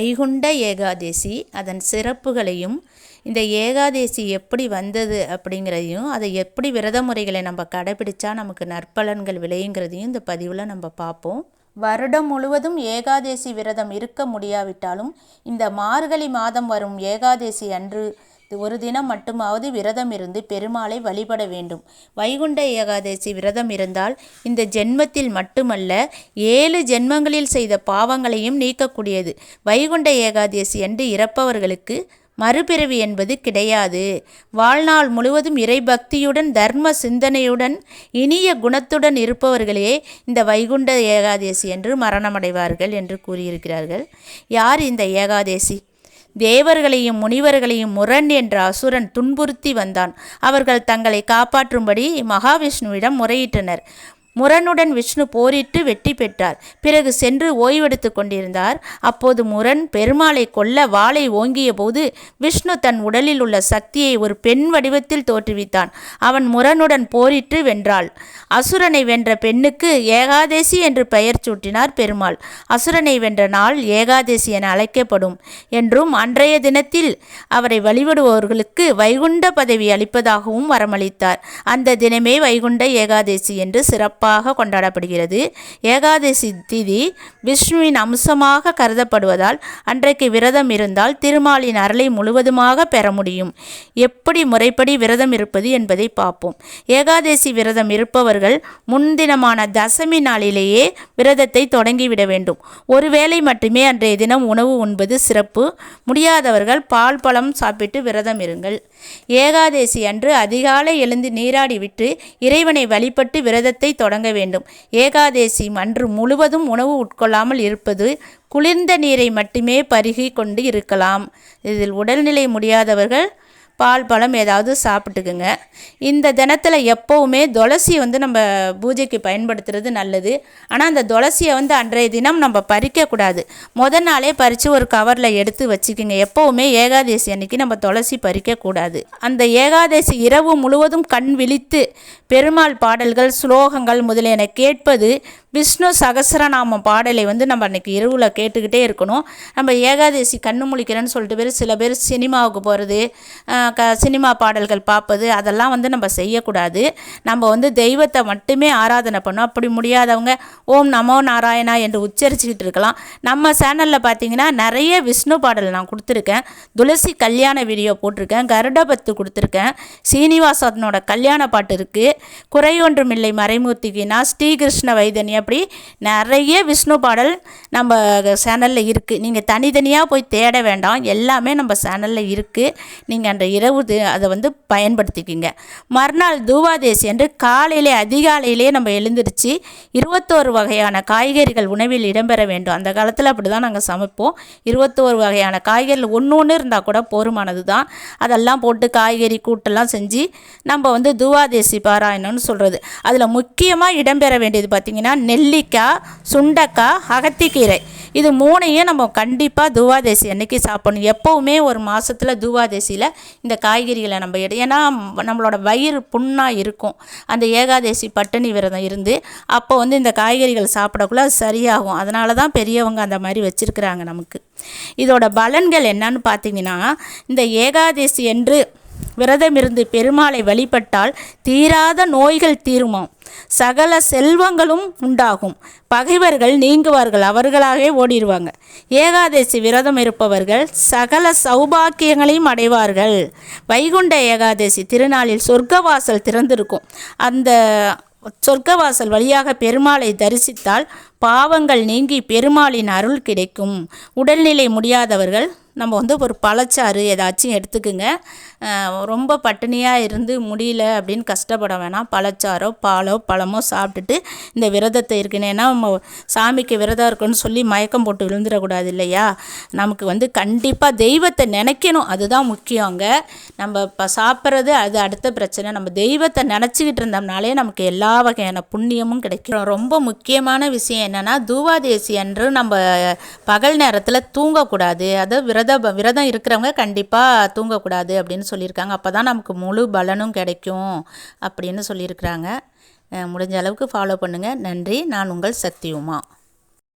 வைகுண்ட ஏகாதேசி அதன் சிறப்புகளையும் இந்த ஏகாதேசி எப்படி வந்தது அப்படிங்கிறதையும் அதை எப்படி விரத முறைகளை நம்ம கடைபிடிச்சா நமக்கு நற்பலன்கள் விளையுங்கிறதையும் இந்த பதிவில் நம்ம பார்ப்போம். வருடம் முழுவதும் ஏகாதேசி விரதம் இருக்க முடியாவிட்டாலும் இந்த மார்கழி மாதம் வரும் ஏகாதேசி அன்று ஒரு தினம் மட்டுமாவது விரதம் இருந்து பெருமாளை வழிபட வேண்டும். வைகுண்ட ஏகாதசி விரதம் இருந்தால் இந்த ஜென்மத்தில் மட்டுமல்ல ஏழு ஜென்மங்களில் செய்த பாவங்களையும் நீக்கக்கூடியது. வைகுண்ட ஏகாதசி என்று இறப்பவர்களுக்கு மறுபிறவி என்பது கிடையாது. வாழ்நாள் முழுவதும் இறைபக்தியுடன் தர்ம சிந்தனையுடன் இனிய குணத்துடன் இருப்பவர்களே இந்த வைகுண்ட ஏகாதேசி என்று மரணமடைவார்கள் என்று கூறியிருக்கிறார்கள். யார் இந்த ஏகாதேசி? தேவர்களையும் முனிவர்களையும் முரண் என்ற அசுரன் துன்புறுத்தி வந்தான். அவர்கள் தங்களை காப்பாற்றும்படி மகாவிஷ்ணுவிடம் முறையிட்டனர். முரனுடன் விஷ்ணு போரிட்டு வெற்றி பெற்றார். பிறகு சென்று ஓய்வெடுத்து கொண்டிருந்தார். அப்போது முரண் பெருமாளை கொல்ல வாளை ஓங்கிய போது விஷ்ணு தன் உடலில் உள்ள சக்தியை ஒரு பெண் வடிவத்தில் தோற்றுவித்தான். அவன் முரனுடன் போரிட்டு வென்றாள். அசுரனை வென்ற பெண்ணுக்கு ஏகாதேசி என்று பெயர் சூட்டினார் பெருமாள். அசுரனை வென்ற நாள் ஏகாதேசி என அழைக்கப்படும் என்றும் அன்றைய தினத்தில் அவரை வழிபடுபவர்களுக்கு வைகுண்ட பதவி அளிப்பதாகவும் வரமளித்தார். அந்த தினமே வைகுண்ட ஏகாதேசி என்று சிறப்பு சிறப்பாக கொண்டாடப்படுகிறது. ஏகாதசி திதி விஷ்ணுவின் அம்சமாக கருதப்படுவதால் அன்றைக்கு விரதம் இருந்தால் திருமாலின் அருளை முழுவதுமாக பெற முடியும். எப்படி முறைப்படி விரதம் இருப்பது என்பதை பார்ப்போம். ஏகாதசி விரதம் இருப்பவர்கள் முன்தினமான தசமி நாளிலேயே விரதத்தை தொடங்கிவிட வேண்டும். ஒருவேளை மட்டுமே அன்றைய தினம் உணவு உண்பது சிறப்பு. முடியாதவர்கள் பால் பழம் சாப்பிட்டு விரதம் இருங்கள். ஏகாதசி அன்று அதிகாலை எழுந்து நீராடிவிட்டு இறைவனை வழிபட்டு விரதத்தை தொட தொடங்க வேண்டும். ஏகாதேசி அன்று முழுவதும் உணவு உட்கொள்ளாமல் இருப்பது குளிர்ந்த நீரை மட்டுமே பருகி கொண்டு இருக்கலாம். இதில் உடல்நிலை முடியாதவர்கள் பால் பழம் ஏதாவது சாப்பிட்டுக்குங்க. இந்த தினத்தில் எப்போவுமே துளசி வந்து நம்ம பூஜைக்கு பயன்படுத்துறது நல்லது. ஆனால் அந்த துளசியை வந்து அன்றைய தினம் நம்ம பறிக்கக்கூடாது முத நாளே பறித்து ஒரு கவரில் எடுத்து வச்சுக்கோங்க. எப்போவுமே ஏகாதசி அன்னைக்கு நம்ம துளசி பறிக்கக்கூடாது அந்த ஏகாதசி இரவு முழுவதும் கண் விழித்து பெருமாள் பாடல்கள் ஸ்லோகங்கள் முதலியன கேட்பது விஷ்ணு சகசரநாமம் பாடலை வந்து நம்ம அன்றைக்கி இரவில் கேட்டுக்கிட்டே இருக்கணும். நம்ம ஏகாதசி கண்ணு முழிக்கிறேன்னு சொல்லிட்டு பேர் சில பேர் சினிமாவுக்கு போகிறது க சினிமா பாடல்கள் பார்ப்பது அதெல்லாம் வந்து நம்ம செய்யக்கூடாது. நம்ம வந்து தெய்வத்தை மட்டுமே ஆராதனை பண்ணோம் அப்படி முடியாதவங்க ஓம் நமோ நாராயணா என்று உச்சரிச்சுக்கிட்டு இருக்கலாம். நம்ம சேனலில் பார்த்தீங்கன்னா நிறைய விஷ்ணு பாடல் நான் கொடுத்துருக்கேன். துளசி கல்யாண வீடியோ போட்டிருக்கேன். கருடபத்து கொடுத்துருக்கேன். சீனிவாசனோட கல்யாண பாட்டு இருக்குது குறை ஒன்றுமில்லை மறைமூர்த்திக்கு ஸ்ரீகிருஷ்ண வைதனி அப்படி நிறைய விஷ்ணு பாடல் நம்ம சேனலில் இருக்குது நீங்கள் தனித்தனியாக போய் தேட வேண்டாம். எல்லாமே நம்ம சேனலில் இருக்குது நீங்கள் அந்த இரவு அதை வந்து பயன்படுத்திக்கிங்க. மறுநாள் தூவாதேசி என்று காலையிலே அதிகாலையிலே நம்ம எழுந்திருச்சு இருபத்தோரு வகையான காய்கறிகள் உணவில் இடம்பெற வேண்டும். அந்த காலத்தில் அப்படி தான் நாங்கள் சமைப்போம். இருபத்தோரு வகையான காய்கறிகள் ஒன்று ஒன்று இருந்தால் கூட போருமானது தான். அதெல்லாம் போட்டு காய்கறி கூட்டெல்லாம் செஞ்சு நம்ம வந்து துவாதேசி பாராயணம்னு சொல்கிறது அதில் முக்கியமாக இடம்பெற வேண்டியது பார்த்திங்கன்னா நெல்லிக்காய் சுண்டக்காய் அகத்திக்கீரை. இது மூணையும் நம்ம கண்டிப்பாக தூவாதேசி அன்னைக்கு சாப்பிடணும். எப்போவுமே ஒரு மாதத்தில் துவாதேசியில் இந்த காய்கறிகளை நம்ம எடு ஏன்னா நம்மளோட வயிறு புண்ணாக இருக்கும். அந்த ஏகாதேசி பட்டினி விரதம் இருந்து அப்போ வந்து இந்த காய்கறிகள் சாப்பிடக்குள்ள அது சரியாகும். அதனால தான் பெரியவங்க அந்த மாதிரி வச்சுருக்குறாங்க நமக்கு. இதோட பலன்கள் என்னன்னு பார்த்தீங்கன்னா இந்த ஏகாதேசி என்று விரதமிருந்து பெருமாளை வழிபட்டால் தீராத நோய்கள் தீருமாம். சகல செல்வங்களும் உண்டாகும். பகைவர்கள் நீங்குவார்கள் அவர்களாகவே ஓடிடுவாங்க. ஏகாதசி விரதம் இருப்பவர்கள் சகல சௌபாக்கியங்களையும் அடைவார்கள். வைகுண்ட ஏகாதசி திருநாளில் சொர்க்கவாசல் திறந்திருக்கும். அந்த சொர்க்கவாசல் வழியாக பெருமாளை தரிசித்தால் பாவங்கள் நீங்கி பெருமாளின் அருள் கிடைக்கும். உடல்நிலை முடியாதவர்கள் நம்ம வந்து ஒரு பழச்சாறு ஏதாச்சும் எடுத்துக்குங்க. ரொம்ப பட்டினியாக இருந்து முடியல அப்படின்னு கஷ்டப்பட வேணாம். பழச்சாரோ பாலோ பழமோ சாப்பிட்டுட்டு இந்த விரதத்தை இருக்கணும். ஏன்னா நம்ம சாமிக்கு விரதம் இருக்குன்னு சொல்லி மயக்கம் போட்டு விழுந்துடக்கூடாது இல்லையா? நமக்கு வந்து கண்டிப்பாக தெய்வத்தை நினைக்கணும். அதுதான் முக்கியம் அங்கே நம்ம இப்போ சாப்பிட்றது அது அடுத்த பிரச்சனை. நம்ம தெய்வத்தை நினச்சிக்கிட்டு இருந்தோம்னாலே நமக்கு எல்லா வகையான புண்ணியமும் கிடைக்கும். ரொம்ப முக்கியமான விஷயம் என்னென்னா தூவாதேசி அன்று நம்ம பகல் நேரத்தில் தூங்கக்கூடாது. அதை விரத விரதம் இருக்கிறவங்க கண்டிப்பாக தூங்கக்கூடாது அப்படின்னு சொல்லியிருக்காங்க. அப்போ தான் நமக்கு முழு பலனும் கிடைக்கும் அப்படின்னு சொல்லியிருக்கிறாங்க. முடிஞ்ச அளவுக்கு ஃபாலோ பண்ணுங்கள் நன்றி. நான் உங்கள் சக்தி உமா